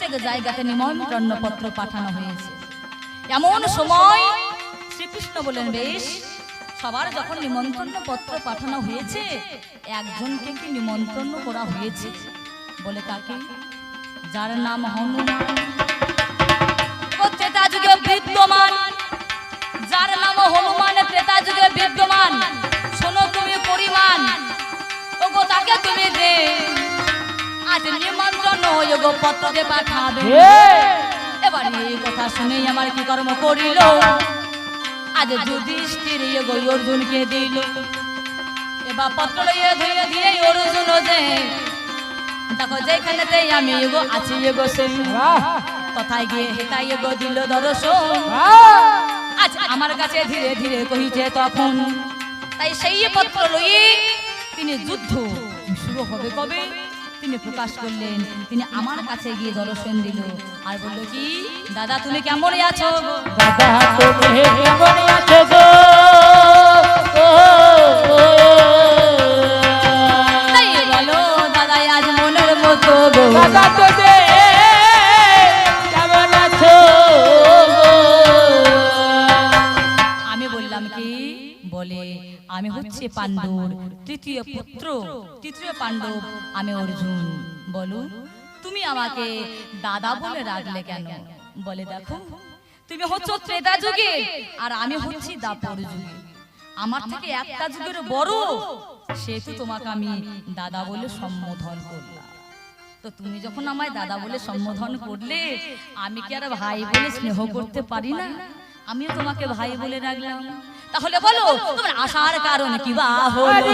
প্রত্যেক জায়গাতে নিমন্ত্রণ পত্র পাঠানো হয়েছে। এমন সময় শ্রীকৃষ্ণ বলেন বেশ, সবার যখন নিমন্ত্রণ পত্র পাঠানো হয়েছে, একজনকে কি নিমন্ত্রণ করা হয়েছে? বলে তাকে, যার নাম হনুমান। যার নাম হনুমান, ত্রেতা যুগে বিদ্যমান। শোনো তুমি পরিমাণ, ওগো তাকে তুমি দে আজ নিমন্ত্রণ ওগো পত্র পাঠাবে। এবারে এই কথা শুনে আমার কি কর্ম করিল? আজ যুধিষ্ঠির এগো অর্জুনকে দিল। এবার পত্র লইয়ে ধুয়ে দিয়ে অর্জুন দে দেখো আমি এগো আছি এগো সেই। তথায় গিয়ে হেতাই এগো দিল দর্শন। আজ আমার কাছে ধীরে ধীরে কহিছে তখন তাই সেই পত্র লইয়ে তিনি যুদ্ধ শুরু হবে কবে? তিনি প্রকাশ করলেন। তিনি আমার কাছে গিয়ে দর্শন দিল। আর বলল কি? দাদা তুমি কেমন আছো দাদা তুমি কেমন আছো গো? বলো দাদা আজ মনের মতো দাদা হচ্ছে পাণ্ডুর তৃতীয় পুত্র। তৃতীয় পাণ্ডব আমি অর্জুন। বলো তুমি আমাকে দাদা বলে রাখলে কেন? বলে দেখো তুমি হচ্ছে ত্রেতা যুগে আর আমি হচ্ছি দাপর যুগে। আমার থেকে একটা যুগের বড় সেহেতু তোমাকে আমি দাদা বলে সম্বোধন করলাম। তো তুমি যখন আমায় দাদা বলে সম্বোধন করলে আমি কি আর ভাই বলে স্নেহ করতে পারি না? আমিও তোমাকে ভাই বলে রাখলাম। তাহলে বলো তোমার আসার কারণ কি বা হলো?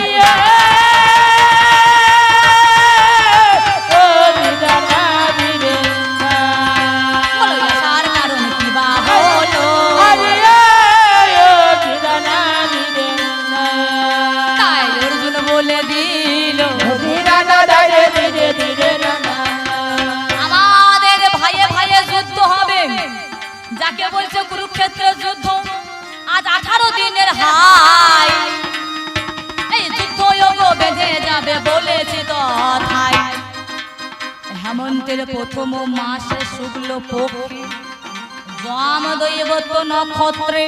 থাই হেমন্তের প্রথম মাসে শুক্ল পক্ষে। জম দৈবত নক্ষত্রে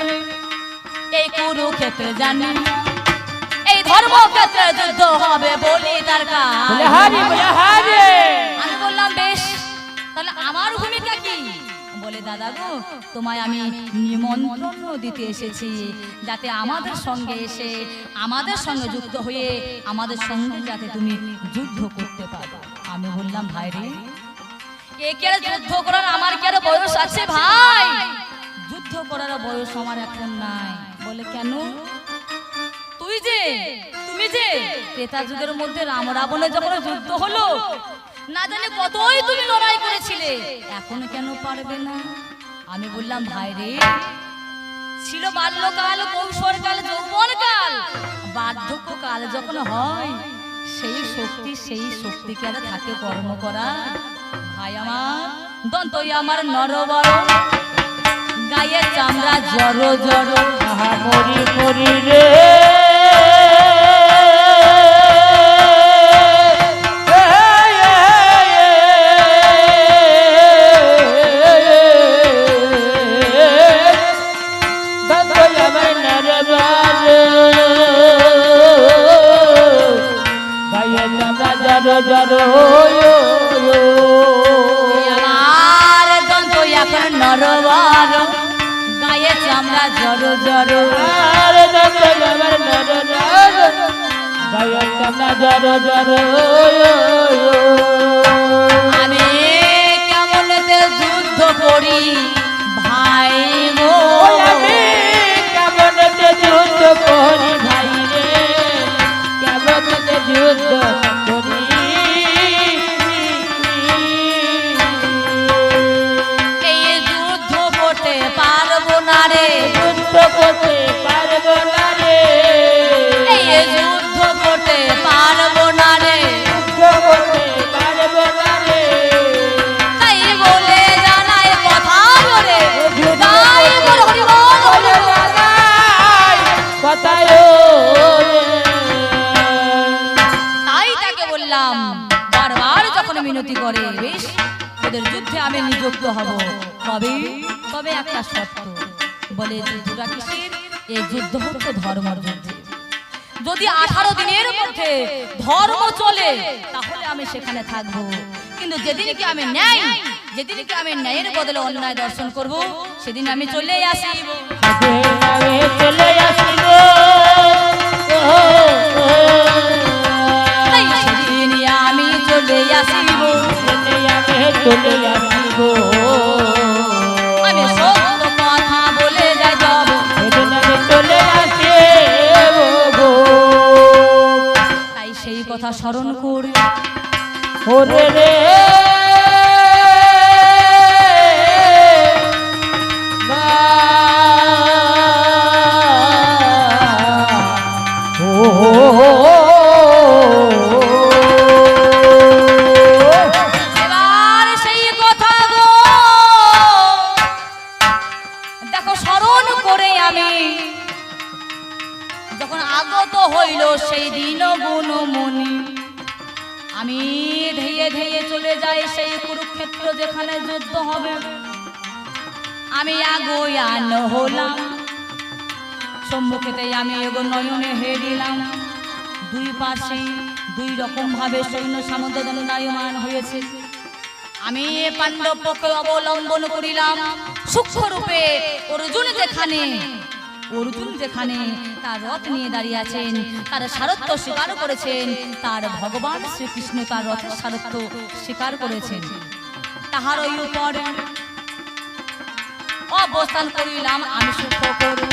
এই কুরুক্ষেত্রে জানি। এই ধর্মক্ষেত্রে যুদ্ধ হবে বলি তার কাজ। আমি বললাম বেশ তাহলে আমার ভূমিকা বলে, দাদা গো, তোমায় আমি নিমন্ত্রণ দিতে এসেছি যাতে আমাদের সঙ্গে এসে, আমাদের সঙ্গে যুক্ত হয়ে, আমাদের সঙ্গে যাতে তুমি যুদ্ধ করতে পারো। আমি বললাম, ভাই রে এ যুদ্ধ করার আমার কি আর বয়স আছে ভাই? যুদ্ধ করার বয়স আমার এখন নাই। বলে, কেন? তুই যে, তুমি যে, ক্রেতা যুগের মধ্যে রাম রাবণের যখন যুদ্ধ হলো না জানি কতই তুমি লড়াই করেছিলে। এখন কেন পারবে না? আমি বললাম ভাই রে। ছিল বাল্যকাল কৌশলকাল যৌবনকাল। বার্ধক্যকাল যখন হয় সেই শক্তি সেই শক্তিকে আর থাকে কর্ম করা ভাই আমার দন্তই আমার নরবর গায়ে চামড়া জড়ো জড়ো। মরি মরি রে। আমার দন্ত এখন নরবর গায়ে চামড়া জড়ো জড়ো জড়ো জড়ো আমি কেমন যুদ্ধ করি ভাই গো। আমি কেমনতে যুদ্ধ করি হব। তবে তবে একটা শর্ত বলে এই যুদ্ধ হচ্ছে ধর্মের যুদ্ধ যদি আঠারো দিনের মধ্যে ধর্ম চলে, তাহলে আমি সেখানে থাকব। কিন্তু যেদিন কি আমি ন্যায় যেদিন কি আমি ন্যায়ের বদলে অন্যায় দর্শন করব, সেদিন আমি সেদিন আমি চলে আসিব। ওরে রে সম্মুখেতে আমি এগো নয়নে হেরিলাম। দুই পাশে দুই রকম ভাবে সৈন্য সামন্ত দণ্ডায়মান হয়েছে। আমি পাণ্ডব পক্ষে অবলম্বন করিলাম। সূক্ষ্ম রূপে অর্জুন যেখানে অর্জুন যেখানে তার রথ নিয়ে দাঁড়িয়ে আছেন, তার সারত্ব স্বীকার করেছেন, তার ভগবান শ্রীকৃষ্ণ তার রথের সারত্ব স্বীকার করেছেন। তাহার ওই উপর অবস্থান করিলাম আমি সুখ করি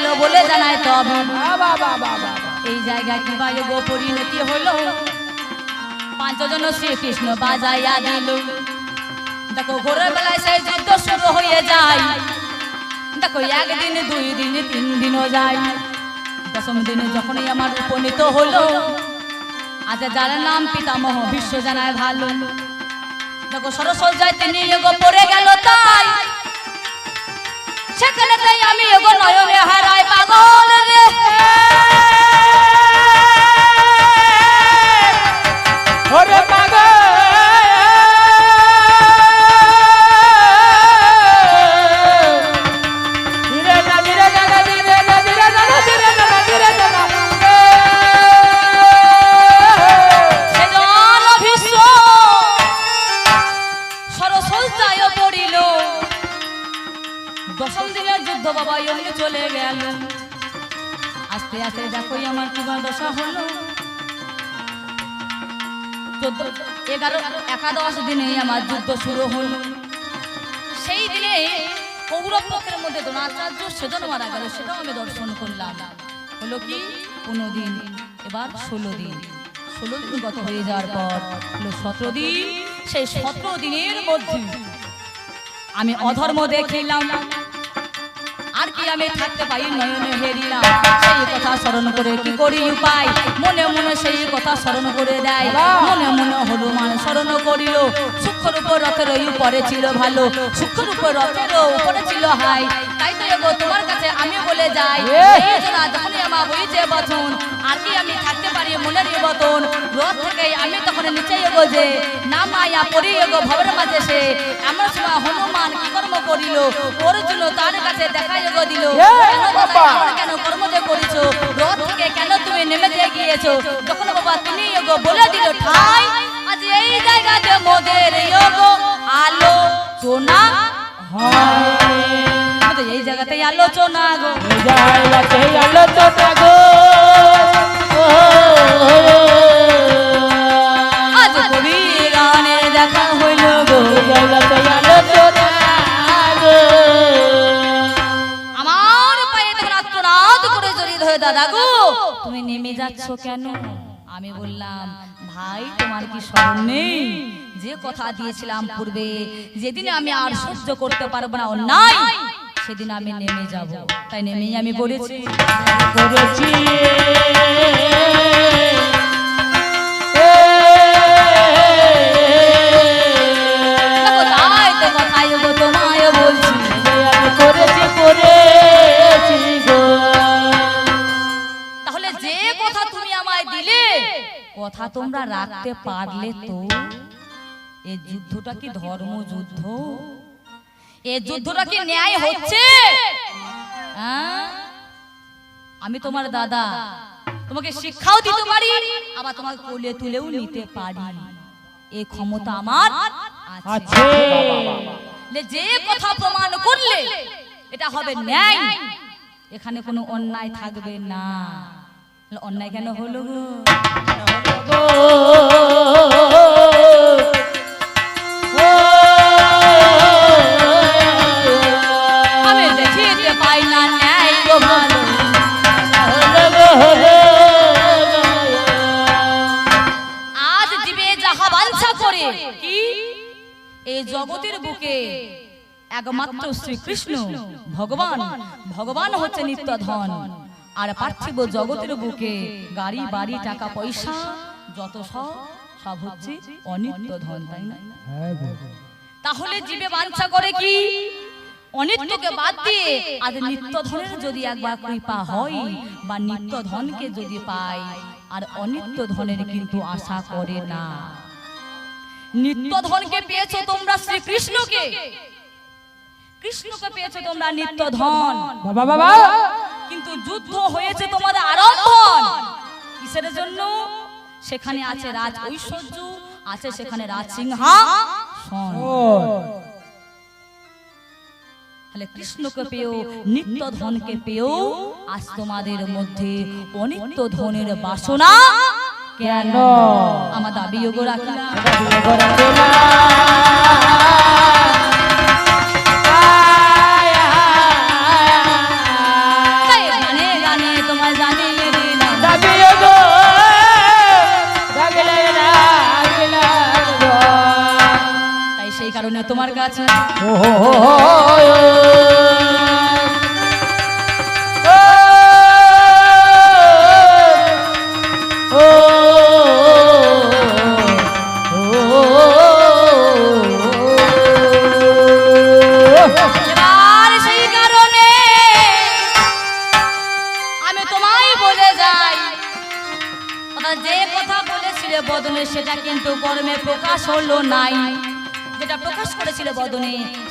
গেল বলে জানায় তবে? এই জায়গায় কি বা গো পরিণতি হলো? পাঁচজন শ্রীকৃষ্ণ বাজাইয়া দিল। দেখো ভোরের বেলায় সেই যুদ্ধ শুরু হয়ে যায়। দেখো, একদিন, দুই দিন, তিন দিনও যায়। দশম দিনে যখনই আমার উপনীত হলো, আজ যার নাম পিতামহ বিশ্ব জানায় ভালো। দেখো সরসজ্জায় তিনি পড়ে গেল তাই। সেখানেতেই আমি এগো নয়নে হারাই পাগল রে। ওরে চলে গেল। আস্তে আস্তে দেখোই আমার কিবা দশা হলো। এগারো, একাদশ দিনে আমার যুদ্ধ শুরু হলো। সেই দিনে কৌরব পক্ষের মধ্যে দ্রোণাচার্য সেজন মারা গেল, সেটাও আমি দর্শন করলাম। হলো কি? পনেরো দিন, এবার ষোলো দিন। ষোলো দিন গত হয়ে যাওয়ার পর সতেরো দিন। সেই সতেরো দিনের মধ্যে আমি অধর্ম দেখিলাম। আর কি আমি থাকতে পাই নয়নে হেরিলাম সেই কথা স্মরণ করে কি করি উপায়? মনে মনে সেই কথা স্মরণ করে দেয়। মনে মনে হনুমান স্মরণ করিল। সূক্ষ্ম রূপ রথের উপরে ছিল ভালো। সূক্ষ্ম রূপ রথের উপরে ছিল হাই। তাই তো এগো তোমার কাছে আমি বলে যাই। যখনই আমার বইছে বচন আর কি আমি থাকতে পারি মনের বতন। রথ থেকে আমি তখন নিচে এগো যে না মায়া পরি এগো ভবের মাঝে সে। এমন সময় হনুমান কি কর্ম করিল? ওর জন্য তার কাছে দেখা এগো দিল। কেন কেন কর্ম যে করিছো? রথ থেকে কেন তুমি নেমে দিয়ে গিয়েছো? তখন বাবা তুমি এগো বলে দিল ঠাই আজ এই জায়গাতে মোদের এগো আলোচনা হয়। এই জায়গাতে আলোচনা গো। আলোচনা গো। আমার দাদা গো, তুমি আমি বললাম, ভাই, তোমার কি স্মরণ নেই? যে কথা দিয়েছিলাম পূর্বে, যেদিন আমি আর সহ্য করতে পারব না অন্যায় সেদিন আমি নেমে যাব। তাই নেমেই আমি বলেছি। করেছি কথা তুমি আমায় দিলে কথা তোমরা রাখতে পারলে তো। এই যুদ্ধটা কি ধর্ম এই যুদ্ধটা কি ন্যায় হচ্ছে। হ্যাঁ? আমি তোমার দাদা। তোমাকে শিক্ষাও দিতে পারি আবার তোমাকে কোলে তুলেও নিতে পারি। এই ক্ষমতা আমার আছে। যে কথা প্রমাণ করলে এটা হবে ন্যায়। এখানে কোনো অন্যায় থাকবে না। অন্যায় কেন হলো গো? জগতের বুকে। একমাত্র শ্রীকৃষ্ণ ভগবান। ভগবান হচ্ছে নিত্য ধন আর পার্থিব জগতের বুকে গাড়ি বাড়ি টাকা পয়সা যত সব সব হচ্ছে অনিত্য ধন তাই না? তাহলে জীবে বাঞ্ছা করে কি? অনিত্যকে বাদ দিয়ে আজ নিত্য ধনের যদি একবার কৃপা হয় বা নিত্য ধনকে যদি পায় আর অনিত্য ধনের কিন্তু আশা করে না। নিত্য ধনকে পেয়েছ তোমরা শ্রীকৃষ্ণকে। কৃষ্ণকে পেয়েছ তোমরা নিত্য ধন বাবা বাবা। কিন্তু যুদ্ধ হয়েছে তোমাদের আরম্ভন কিসের জন্য? সেখানে আছে রাজ ঐশ্বর্য আছে সেখানে রাজ সিংহাসন তাহলে কৃষ্ণকে পেয়েও নিত্য ধনকে পেয়েও আজ তোমাদের মধ্যে অনিত্য ধনের বাসনা কেন আমার দাবি যোগ্য রাখি না সেই কারণে তোমার কাছে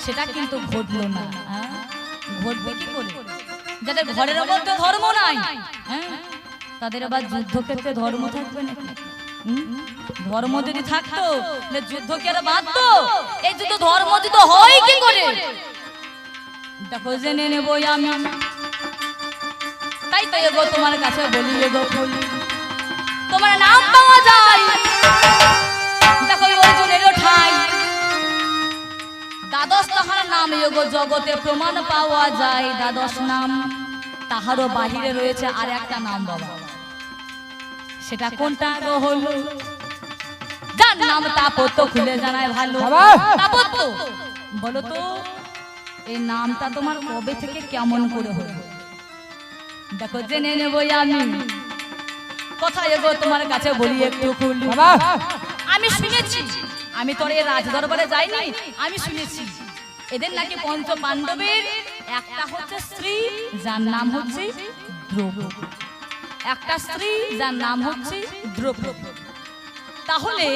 সেটা কিন্তু ঘটলো না। হ্যাঁ? ঘটবে কি করে? যাদের ঘরের মধ্যে ধর্ম নাই হ্যাঁ? তাদের আবার যুদ্ধক্ষেত্রে ধর্ম থাকবে নাকি? ধর্ম যদি থাকতো যুদ্ধ কি আর বাঁধতো। এই যুদ্ধ ধর্ম যদি হয় কি করে? দেখো জেনে নেব আমি। তাই তো এগো তোমার কাছে বলি এগো বলি তোমার নাম পাওয়া যায়। দ্বাদশ তাহার নাম এগো জগতে প্রমাণ পাওয়া যায় দ্বাদশ নাম। তাহারও বাহিরে রয়েছে আর একটা নাম বাবা। সেটা কোনটা গো হলো? যার নাম তাপত্য খুলে জানায় ভালো! তাপত্য! বলো তো এই নামটা তোমার কবে থেকে কেমন করে হলো? দেখো জেনে নেব আমি। কোথায় গো তোমার কাছে বলি একটু খুলি। আমি শুনেছি। আমি তোর এই রাজ দরবারে যাইনি। আমি শুনেছি। এদের নাকি পঞ্চ পাণ্ডবের একটা হচ্ছে স্ত্রী, যার নাম হচ্ছে একটা স্ত্রী, যার নাম হচ্ছে তাহলে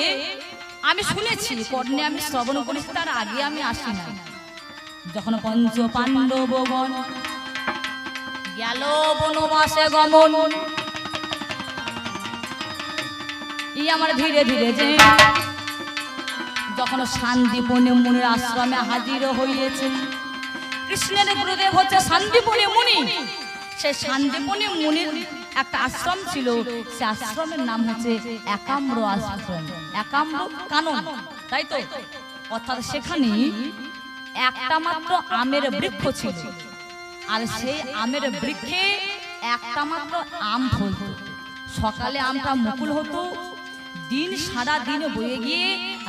আমি শুনেছি, কর্ণে আমি শ্রবণ করেছি, তার আগে আমি আসি না যখন পঞ্চ পাণ্ডবগণ গেল বনবাসে গমন, ই আমার ধীরে ধীরে যে যখন শান্তিপূর্ণ মুনির আশ্রমে হাজিরও হইয়েছে। কৃষ্ণের গুরুদেব হচ্ছে শান্তিপূর্ণ মুনি। সে শান্তিপূর্ণ মুনির একটা আশ্রম ছিল। সে আশ্রমের নাম হচ্ছে একাম্র আশ্রম। একাম্র কানন, তাই তো? অর্থাৎ সেখানে একটা মাত্র আমের বৃক্ষ ছিল। আর সেই আমের বৃক্ষে একটা মাত্র আম ফলত সকালে আমটা মুকুল হতো দিন সারা দিন বয়ে গিয়ে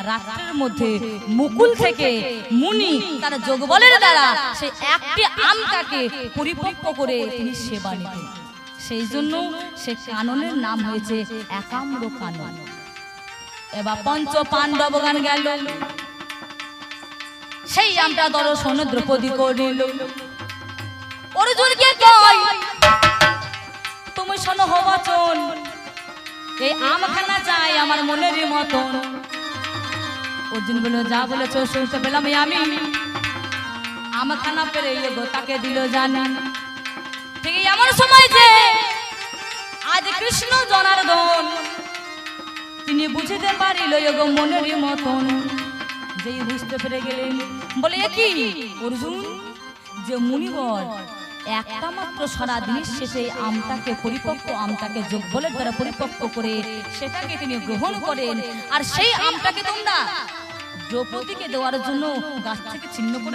রাত্রের মধ্যে মুকুল থেকে মুনি তার যোগবলের দ্বারা সেই একটি আমটাকে পরিপক্ক করে তিনি সেবা নিতেন। সেই জন্য সে কাননের নাম হয়েছে একাম্র কানন। এবার পঞ্চ পাণ্ডব গান গেল। সেই আমটা দর্শন দ্রৌপদী করিল অর্জুনকে কয় তুমি শোনো হো বচন। এই আমখানা চাই আমার মনের মতন। অর্জুন বলল, যা বলেছ শুনতে পেলাম আমি। আমখানা পেরে গো, তাকে দিল জানি। ঠিক এমন সময় যে আজ কৃষ্ণ জনার্দন, তিনি বুঝতে পারিল গো মনের মতন। যেই বুঝতে পেরে গেলেন, বলে কি? অর্জুন, যে মুনিবর একটা মাত্র সারা দিনের শেষে আমটাকে পরিপক্ক আমটাকে যোগবলের দ্বারা পরিপক্ক করে সেটাকে তিনি গ্রহণ করেন। আর সেই আমটাকে তোমরা দ্রৌপদীকে দেওয়ার জন্য গাছ থেকে ছিন্ন করে